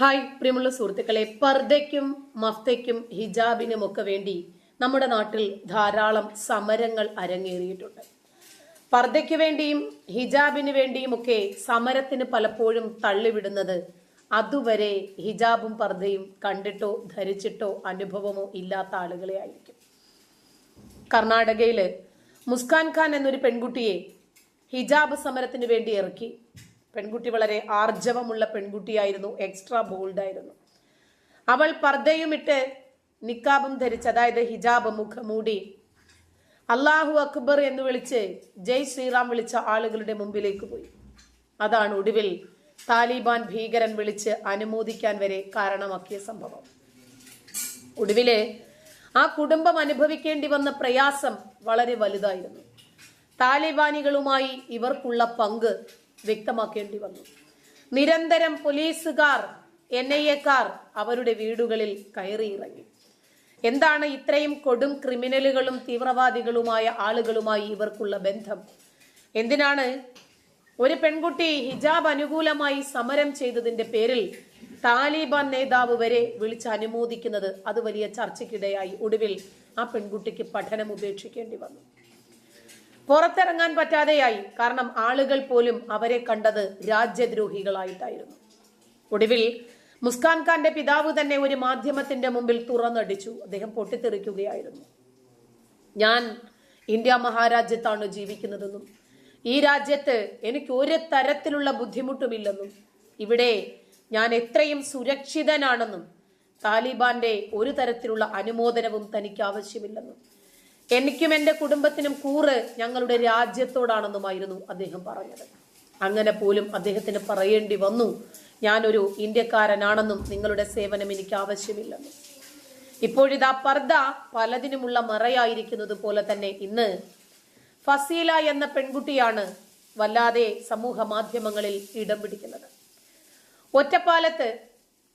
Hi പ്രിയമുള്ള സുഹൃത്തുക്കളെ. പർദ്ദയ്ക്കും മഫ്തയ്ക്കും ഹിജാബിനും ഒക്കെ വേണ്ടി നമ്മുടെ നാട്ടിൽ ധാരാളം സമരങ്ങൾ അരങ്ങേറിയിട്ടുണ്ട്. പർദ്ദയ്ക്ക് വേണ്ടിയും ഹിജാബിന് വേണ്ടിയും ഒക്കെ സമരത്തിന് പലപ്പോഴും തള്ളിവിടുന്നത് അതുവരെ ഹിജാബും പർദ്ദയും കണ്ടിട്ടോ ധരിച്ചിട്ടോ അനുഭവമോ ഇല്ലാത്ത ആളുകളെ ആയിരിക്കും. കർണാടകയിൽ മുസ്കാൻ ഖാൻ എന്നൊരു പെൺകുട്ടിയെ ഹിജാബ് സമരത്തിന് വേണ്ടി ഇറക്കി. പെൺകുട്ടി വളരെ ആർജവമുള്ള പെൺകുട്ടിയായിരുന്നു എക്സ്ട്രാ ബോൾഡായിരുന്നു അവൾ പർദ്ദയുമിട്ട് നിക്കാബും ധരിച്ച് അതായത് ഹിജാബ് മുഖമൂടി അള്ളാഹു അക്ബർ എന്ന് വിളിച്ച് ജയ് ശ്രീറാം വിളിച്ച ആളുകളുടെ മുമ്പിലേക്ക് പോയി. അതാണ് ഒടുവിൽ താലിബാൻ ഭീകരൻ വിളിച്ച് അനുമോദിക്കാൻ വരെ കാരണമാക്കിയ സംഭവം. ഒടുവിൽ ആ കുടുംബം അനുഭവിക്കേണ്ടി വന്ന പ്രയാസം വളരെ വലുതായിരുന്നു. താലിബാനികളുമായി ഇവർക്കുള്ള പങ്ക് വ്യക്തമാക്കേണ്ടി വന്നു നിരന്തരം പോലീസുകാർ എൻ ഐ എക്കാർ അവരുടെ വീടുകളിൽ കയറിയിറങ്ങി. എന്താണ് ഇത്രയും കൊടും ക്രിമിനലുകളും തീവ്രവാദികളുമായ ആളുകളുമായി ഇവർക്കുള്ള ബന്ധം? എന്തിനാണ്? ഒരു പെൺകുട്ടി ഹിജാബ് അനുകൂലമായി സമരം ചെയ്തതിന്റെ പേരിൽ താലിബാൻ നേതാവ് വരെ വിളിച്ച് അനുമോദിക്കുന്നത് അത് വലിയ ചർച്ചയ്ക്കിടയായി. ഒടുവിൽ ആ പെൺകുട്ടിക്ക് പഠനം ഉപേക്ഷിക്കേണ്ടി വന്നു. പുറത്തിറങ്ങാൻ പറ്റാതെയായി. കാരണം ആളുകൾ പോലും അവരെ കണ്ടത് രാജ്യദ്രോഹികളായിട്ടായിരുന്നു. ഒടുവിൽ മുസ്കാൻ ഖാന്റെ പിതാവ് തന്നെ ഒരു മാധ്യമത്തിന്റെ മുമ്പിൽ തുറന്നടിച്ചു. അദ്ദേഹം പൊട്ടിത്തെറിക്കുകയായിരുന്നു. ഞാൻ ഇന്ത്യ മഹാരാജ്യത്താണ് ജീവിക്കുന്നതെന്നും ഈ രാജ്യത്ത് എനിക്ക് ഒരു തരത്തിലുള്ള ബുദ്ധിമുട്ടുമില്ലെന്നും ഇവിടെ ഞാൻ എത്രയും സുരക്ഷിതനാണെന്നും താലിബാന്റെ ഒരു തരത്തിലുള്ള അനുമോദനവും തനിക്ക് ആവശ്യമില്ലെന്നും എനിക്കും എന്റെ കുടുംബത്തിനും കൂറ് ഞങ്ങളുടെ രാജ്യത്തോടാണെന്നുമായിരുന്നു അദ്ദേഹം പറഞ്ഞത്. അങ്ങനെ പോലും അദ്ദേഹത്തിന് പറയേണ്ടി വന്നു ഞാനൊരു ഇന്ത്യക്കാരനാണെന്നും നിങ്ങളുടെ സേവനം എനിക്ക് ആവശ്യമില്ലെന്നും. ഇപ്പോഴിതാ പർദ്ദ പലതിനുമുള്ള മറയായിരിക്കുന്നത് പോലെ തന്നെ ഇന്ന് ഫസീല എന്ന പെൺകുട്ടിയാണ് വല്ലാതെ സമൂഹ മാധ്യമങ്ങളിൽ ഇടം പിടിക്കുന്നത്. ഒറ്റപ്പാലത്ത്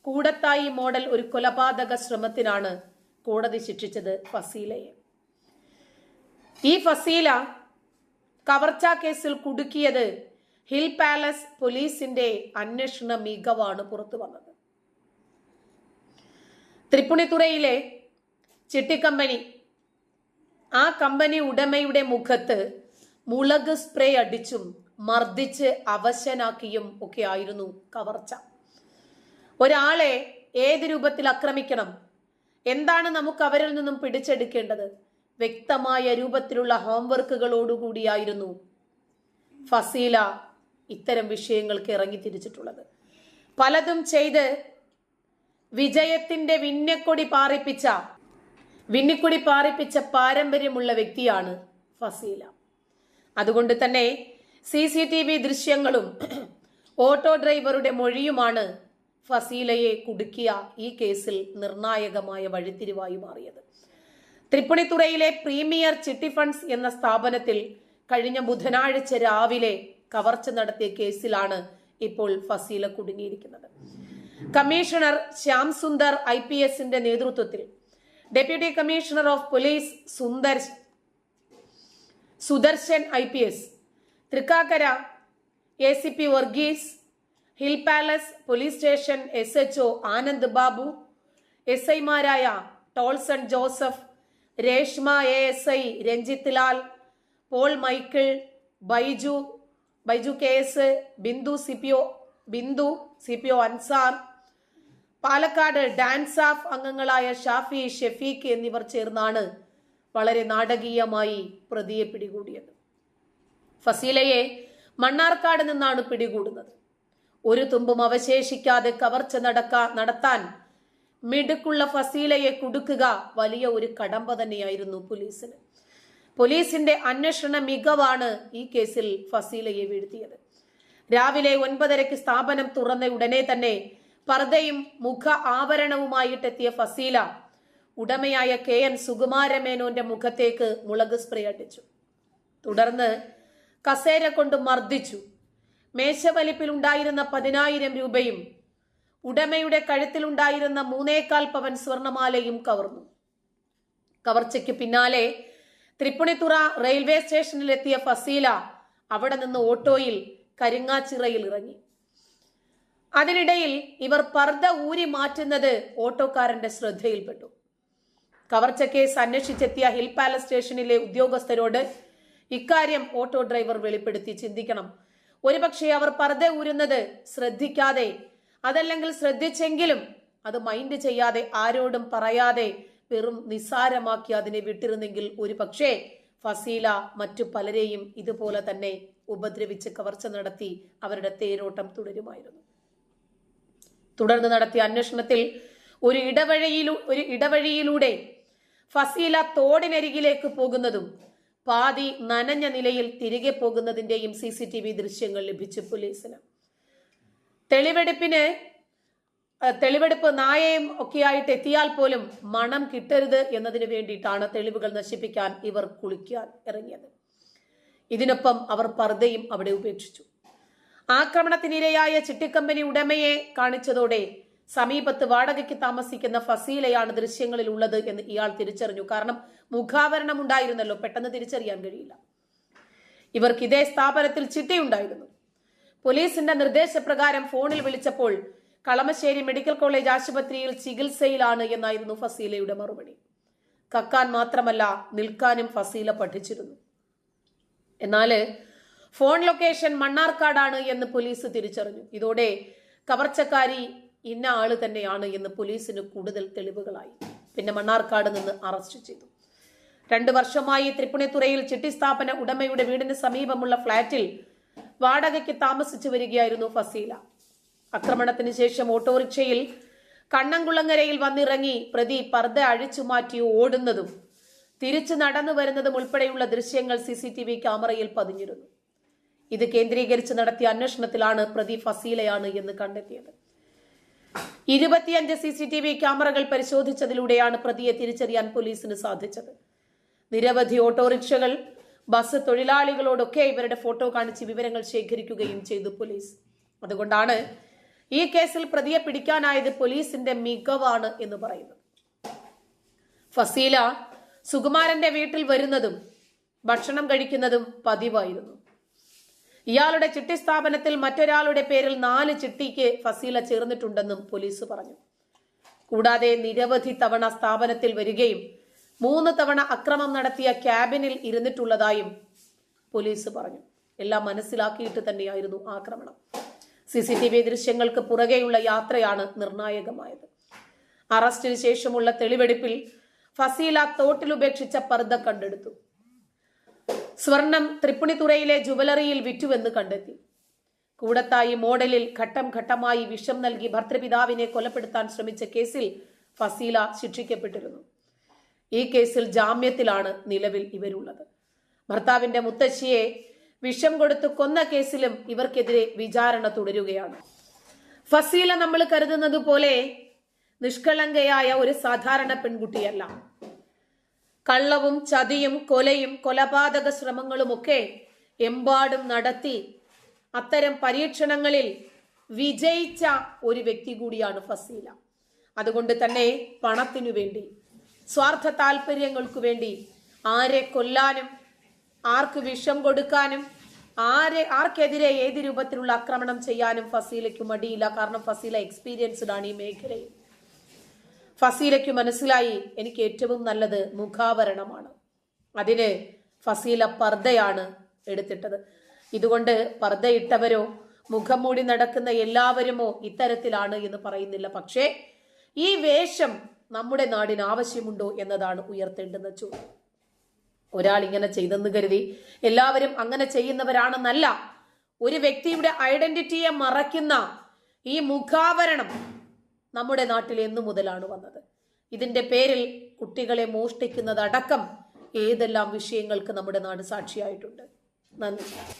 കൂടത്തായി മോഡൽ ഒരു കൊലപാതക ശ്രമത്തിനാണ് കോടതി ശിക്ഷിച്ചത് ഫസീലയെ. ഈ ഫസീല കവർച്ചാ കേസിൽ കുടുക്കിയത് ഹിൽ പാലസ് പോലീസിന്റെ അന്വേഷണ മികവാണ് പുറത്തു വന്നത്. തൃപ്പുണിത്തുറയിലെ ചിട്ടിക്കമ്പനി ആ കമ്പനി ഉടമയുടെ മുഖത്ത് മുളക് സ്പ്രേ അടിച്ചും മർദ്ദിച്ച് അവശനാക്കിയും ഒക്കെ ആയിരുന്നു കവർച്ച. ഒരാളെ ഏത് രൂപത്തിൽ ആക്രമിക്കണം? എന്താണ് നമുക്ക് അവരിൽ നിന്നും പിടിച്ചെടുക്കേണ്ടത്? വ്യക്തമായ രൂപത്തിലുള്ള ഹോംവർക്കുകളോടുകൂടിയായിരുന്നു ഫസീല ഇത്തരം വിഷയങ്ങൾക്ക് ഇറങ്ങി തിരിച്ചിട്ടുള്ളത് പലതും ചെയ്ത് വിജയത്തിന്റെ വിന്നക്കൊടി പാറിപ്പിച്ച വിന്നിക്കൊടി പാറിപ്പിച്ച പാരമ്പര്യമുള്ള വ്യക്തിയാണ് ഫസീല. അതുകൊണ്ട് തന്നെ സി സി ടി വി ദൃശ്യങ്ങളും ഓട്ടോ ഡ്രൈവറുടെ മൊഴിയുമാണ് ഫസീലയെ കുടുക്കിയ ഈ കേസിൽ നിർണായകമായ വഴിത്തിരിവായി മാറിയത്. തൃപ്പുണിത്തുറയിലെ പ്രീമിയർ ചിട്ടി ഫണ്ട്സ് എന്ന സ്ഥാപനത്തിൽ കഴിഞ്ഞ ബുധനാഴ്ച രാവിലെ കവർച്ച നടത്തിയ കേസിലാണ് ഇപ്പോൾ Faseela കുടുങ്ങിയിരിക്കുന്നത്. Commissioner Shyam Sundar I P എസിന്റെ നേതൃത്വത്തിൽ deputy commissioner of police Sundar Sudarshan I P S Thrikkakara A C P Varghese hill palace police station S H Anand Babu S ഐമാരായ Tolson Joseph Reshma A S I Ranjith Lal Paul Michael Baiju Baiju K S Bindu C P O Bindu C P O Ansar Palakkad DANSAF അംഗങ്ങളായ ഷാഫി ഷെഫീഖ് എന്നിവർ ചേർന്നാണ് വളരെ നാടകീയമായി പ്രതിയെ പിടികൂടിയത്. ഫസീലയെ മണ്ണാർക്കാട് നിന്നാണ് പിടികൂടുന്നത്. ഒരു തുമ്പും അവശേഷിക്കാതെ കവർച്ച നടക്ക നടത്താൻ മിടുക്കുള്ള ഫസീലയെ കുടുക്കുക വലിയ ഒരു കടമ്പ തന്നെയായിരുന്നു പോലീസിന്. പോലീസിന്റെ അന്വേഷണ മികവാണ് ഈ കേസിൽ ഫസീലയെ വീഴ്ത്തിയത്. രാവിലെ ഒൻപതരയ്ക്ക് സ്ഥാപനം തുറന്ന ഉടനെ തന്നെ പർദ്ദയും മുഖ ആവരണവുമായിട്ടെത്തിയ ഫസീല ഉടമയായ കെ എൻ സുകുമാരമേനോന്റെ മുഖത്തേക്ക് മുളക് സ്പ്രേ അടിച്ചു. തുടർന്ന് കസേര കൊണ്ട് മർദ്ദിച്ചു. മേശവലിപ്പിലുണ്ടായിരുന്ന പതിനായിരം രൂപയും ഉടമയുടെ കഴുത്തിലുണ്ടായിരുന്ന മൂന്നേകാൽ പവൻ സ്വർണമാലയും കവർന്നു. കവർച്ചയ്ക്ക് പിന്നാലെ തൃപ്പുണിത്തുറ റെയിൽവേ സ്റ്റേഷനിലെത്തിയ ഫസീല അവിടെ നിന്ന് ഓട്ടോയിൽ കരിങ്ങാച്ചിറയിൽ ഇറങ്ങി. അതിനിടയിൽ ഇവർ പർദ്ദ ഊരി മാറ്റുന്നത് ഓട്ടോക്കാരന്റെ ശ്രദ്ധയിൽപ്പെട്ടു. കവർച്ച കേസ് അന്വേഷിച്ചെത്തിയ ഹിൽ പാലസ് സ്റ്റേഷനിലെ ഉദ്യോഗസ്ഥരോട് ഇക്കാര്യം ഓട്ടോ ഡ്രൈവർ വെളിപ്പെടുത്തി ചിന്തിക്കണം. ഒരുപക്ഷെ അവർ പർദ്ദ ഊരുന്നത് ശ്രദ്ധിക്കാതെ അതല്ലെങ്കിൽ ശ്രദ്ധിച്ചെങ്കിലും അത് മൈൻഡ് ചെയ്യാതെ ആരോടും പറയാതെ വെറും നിസ്സാരമാക്കി അതിനെ വിട്ടിരുന്നെങ്കിൽ ഒരു പക്ഷേ ഫസീല മറ്റു പലരെയും ഇതുപോലെ തന്നെ ഉപദ്രവിച്ച് കവർച്ച നടത്തി അവരുടെ തേരോട്ടം തുടരുമായിരുന്നു. തുടർന്ന് നടത്തിയ അന്വേഷണത്തിൽ ഒരു ഇടവഴിയിലൂ ഒരു ഇടവഴിയിലൂടെ ഫസീല തോടിനരികിലേക്ക് പോകുന്നതും പാതി നനഞ്ഞ നിലയിൽ തിരികെ പോകുന്നതിന്റെയും സി സി ടി വി ദൃശ്യങ്ങൾ ലഭിച്ചു പോലീസിന്. തെളിവെടുപ്പിന് തെളിവെടുപ്പ് നായയും ഒക്കെയായിട്ട് എത്തിയാൽ പോലും മണം കിട്ടരുത് എന്നതിന് വേണ്ടിയിട്ടാണ് തെളിവുകൾ നശിപ്പിക്കാൻ ഇവർ കുളിക്കാൻ ഇറങ്ങിയത്. ഇതിനൊപ്പം അവർ പർദ്ദയും അവിടെ ഉപേക്ഷിച്ചു. ആക്രമണത്തിനിരയായ ചിട്ടിക്കമ്പനി ഉടമയെ കാണിച്ചതോടെ സമീപത്ത് വാടകയ്ക്ക് താമസിക്കുന്ന ഫസീലയാണ് ദൃശ്യങ്ങളിൽ ഉള്ളത് എന്ന് ഇയാൾ തിരിച്ചറിഞ്ഞു. കാരണം മുഖാവരണം ഉണ്ടായിരുന്നല്ലോ പെട്ടെന്ന് തിരിച്ചറിയാൻ കഴിയില്ല. ഇവർക്ക് ഇതേ സ്ഥാപനത്തിൽ ചിട്ടയുണ്ടായിരുന്നു. പോലീസിന്റെ നിർദ്ദേശപ്രകാരം ഫോണിൽ വിളിച്ചപ്പോൾ കളമശ്ശേരി മെഡിക്കൽ കോളേജ് ആശുപത്രിയിൽ ചികിത്സയിലാണ് എന്നായിരുന്നു ഫസീലയുടെ മറുപടി. കക്കാൻ മാത്രമല്ല നിൽക്കാനും ഫസീല പഠിച്ചിരുന്നു. എന്നാൽ ഫോൺ ലൊക്കേഷൻ മണ്ണാർക്കാടാണ് എന്ന് പോലീസ് തിരിച്ചറിഞ്ഞു. ഇതോടെ കവർച്ചക്കാരി ഇന്ന ആൾ തന്നെയാണ് എന്ന് പോലീസിന് കൂടുതൽ തെളിവുകളായി. പിന്നെ മണ്ണാർക്കാട് നിന്ന് അറസ്റ്റ് ചെയ്തു. രണ്ടു വർഷമായി തൃപ്പുണിത്തുറയിൽ ചിട്ടിസ്ഥാപന ഉടമയുടെ വീടിന് സമീപമുള്ള ഫ്ളാറ്റിൽ വാടകയ്ക്ക് താമസിച്ചു വരികയായിരുന്നു ഫസീല. ആക്രമണത്തിന് ശേഷം ഓട്ടോറിക്ഷയിൽ കണ്ണംകുളങ്ങരയിൽ വന്നിറങ്ങി പ്രതി പർദ്ദ അഴിച്ചു മാറ്റി ഓടുന്നതും തിരിച്ചു നടന്നു വരുന്നതും ഉൾപ്പെടെയുള്ള ദൃശ്യങ്ങൾ സി സി ടി വി ക്യാമറയിൽ പതിഞ്ഞിരുന്നു. ഇത് കേന്ദ്രീകരിച്ച് നടത്തിയ അന്വേഷണത്തിലാണ് പ്രതി ഫസീലയാണ് എന്ന് കണ്ടെത്തിയത്. ഇരുപത്തിയഞ്ച് സി സി ടി വി ക്യാമറകൾ പരിശോധിച്ചതിലൂടെയാണ് പ്രതിയെ തിരിച്ചറിയാൻ പോലീസിന് സാധിച്ചത്. നിരവധി ഓട്ടോറിക്ഷകൾ ബസ് തൊഴിലാളികളോടൊക്കെ ഇവരുടെ ഫോട്ടോ കാണിച്ച് വിവരങ്ങൾ ശേഖരിക്കുകയും ചെയ്തു പോലീസ്. അതുകൊണ്ടാണ് ഈ കേസിൽ പ്രതിയെ പിടിക്കാനായത് പോലീസിന്റെ മികവാണ് എന്ന് പറയുന്നു ഫസീല സുകുമാരന്റെ വീട്ടിൽ വരുന്നതും ഭക്ഷണം കഴിക്കുന്നതും പതിവായിരുന്നു. ഇയാളുടെ ചിട്ടി സ്ഥാപനത്തിൽ മറ്റൊരാളുടെ പേരിൽ നാല് ചിട്ടിക്ക് ഫസീല ചേർന്നിട്ടുണ്ടെന്നും പോലീസ് പറഞ്ഞു. കൂടാതെ നിരവധി തവണ സ്ഥാപനത്തിൽ വരികയും മൂന്ന് തവണ അക്രമം നടത്തിയ ക്യാബിനിൽ ഇരുന്നിട്ടുള്ളതായും പോലീസ് പറഞ്ഞു. എല്ലാം മനസ്സിലാക്കിയിട്ട് തന്നെയായിരുന്നു ആക്രമണം. സി സി ടി വി ദൃശ്യങ്ങൾക്ക് പുറകെയുള്ള യാത്രയാണ് നിർണായകമായത്. അറസ്റ്റിന് ശേഷമുള്ള തെളിവെടുപ്പിൽ ഫസീല തോട്ടിൽ ഉപേക്ഷിച്ച പർദ്ദ കണ്ടെടുത്തു. സ്വർണം തൃപ്പുണിത്തുറയിലെ ജുവലറിയിൽ വിറ്റുവെന്ന് കണ്ടെത്തി. കൂടത്തായി മോഡലിൽ ഘട്ടം ഘട്ടമായി വിഷം നൽകി ഭർത്തൃപിതാവിനെ കൊലപ്പെടുത്താൻ ശ്രമിച്ച കേസിൽ ഫസീല ശിക്ഷിക്കപ്പെട്ടിരുന്നു. ഈ കേസിൽ ജാമ്യത്തിലാണ് നിലവിൽ ഇവരുള്ളത്. ഭർത്താവിന്റെ മുത്തശ്ശിയെ വിഷം കൊടുത്തു കൊന്ന കേസിലും ഇവർക്കെതിരെ വിചാരണ തുടരുകയാണ്. ഫസീല നമ്മൾ കരുതുന്നത് പോലെ നിഷ്കളങ്കയായ ഒരു സാധാരണ പെൺകുട്ടിയല്ല. കള്ളവും ചതിയും കൊലയും കൊലപാതക ശ്രമങ്ങളുമൊക്കെ എമ്പാടും നടത്തി അത്തരം പരീക്ഷണങ്ങളിൽ വിജയിച്ച ഒരു വ്യക്തി കൂടിയാണ് ഫസീല. അതുകൊണ്ട് തന്നെ പണത്തിനു വേണ്ടി സ്വാർത്ഥ താല്പര്യങ്ങൾക്കു വേണ്ടി ആരെ കൊല്ലാനും ആർക്ക് വിഷം കൊടുക്കാനും ആരെ ആർക്കെതിരെ ഏത് രൂപത്തിലുള്ള ആക്രമണം ചെയ്യാനും ഫസീലയ്ക്ക് മടിയില്ല. കാരണം ഫസീല എക്സ്പീരിയൻസ്ഡ് ആണ് ഈ മേഖലയിൽ. ഫസീലയ്ക്ക് മനസ്സിലായി എനിക്ക് ഏറ്റവും നല്ലത് മുഖാവരണമാണ്. അതിന് ഫസീല പർദ്ദയാണ് എടുത്തിട്ടത്. ഇതുകൊണ്ട് പർദ്ദയിട്ടവരോ മുഖം മൂടി നടക്കുന്ന എല്ലാവരുമോ ഇത്തരത്തിലാണ് എന്ന് പറയുന്നില്ല. പക്ഷേ ഈ വേഷം നമ്മുടെ നാടിന് ആവശ്യമുണ്ടോ എന്നതാണ് ഉയർത്തേണ്ടുന്ന ചോദ്യം. ഒരാൾ ഇങ്ങനെ ചെയ്തെന്ന് കരുതി എല്ലാവരും അങ്ങനെ ചെയ്യുന്നവരാണെന്നല്ല ഒരു വ്യക്തിയുടെ ഐഡന്റിറ്റിയെ മറയ്ക്കുന്ന ഈ മുഖാവരണം നമ്മുടെ നാട്ടിൽ എന്നു മുതലാണ് വന്നത്. ഇതിന്റെ പേരിൽ കുട്ടികളെ മോഷ്ടിക്കുന്നതടക്കം ഏതെല്ലാം വിഷയങ്ങൾക്ക് നമ്മുടെ നാട് സാക്ഷിയായിട്ടുണ്ട്. നന്ദി.